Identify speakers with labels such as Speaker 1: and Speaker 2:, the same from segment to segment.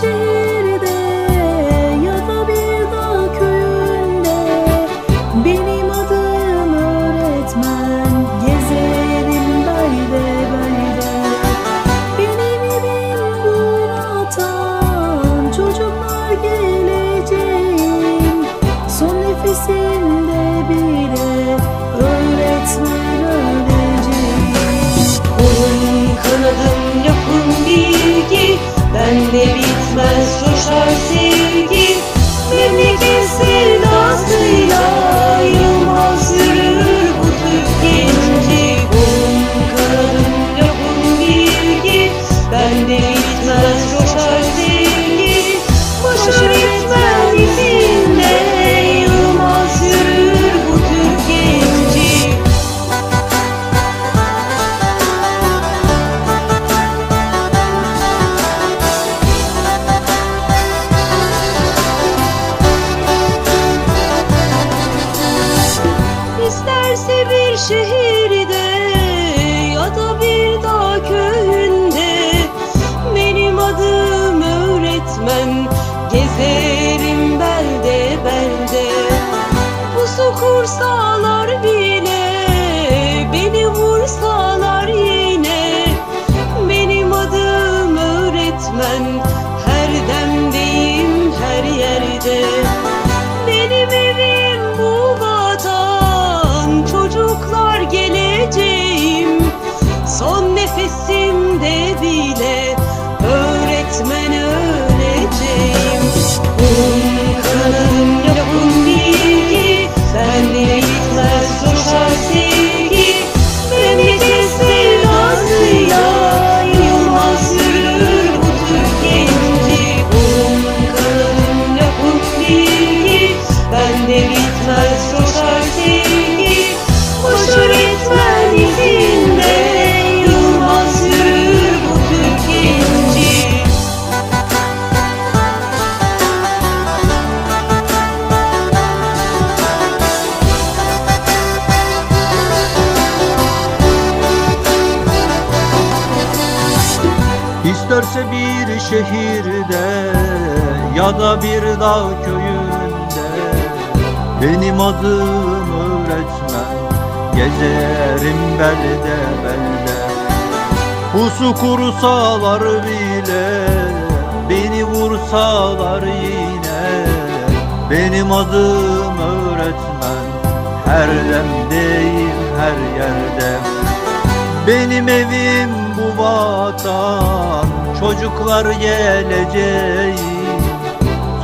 Speaker 1: şehirde ya da bir dağ köyünde Benim adım öğretmen gezerim böyle böyle. Benim evim bu vatan çocuklar geleceğim son nefesim vursalar bile Beni vursalar yine. Benim adım öğretmen Her demdeyim her yerde. Benim evim bu vatan Çocuklar geleceğim.
Speaker 2: Son nefesimde bile İsterse bir şehirde ya da bir dağ köyünde. Benim adım öğretmen Gezerim belde belde. Pusu kursalar bile Beni vursalar yine. Benim adım öğretmen Her demdeyim her yerde benim evim bu vatan Çocuklar geleceğim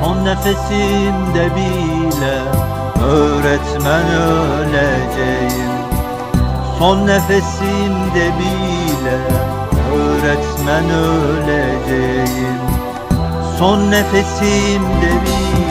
Speaker 2: Son nefesimde bile Öğretmen öleceğim. Son nefesimde bile Öğretmen öleceğim. Son nefesimde bile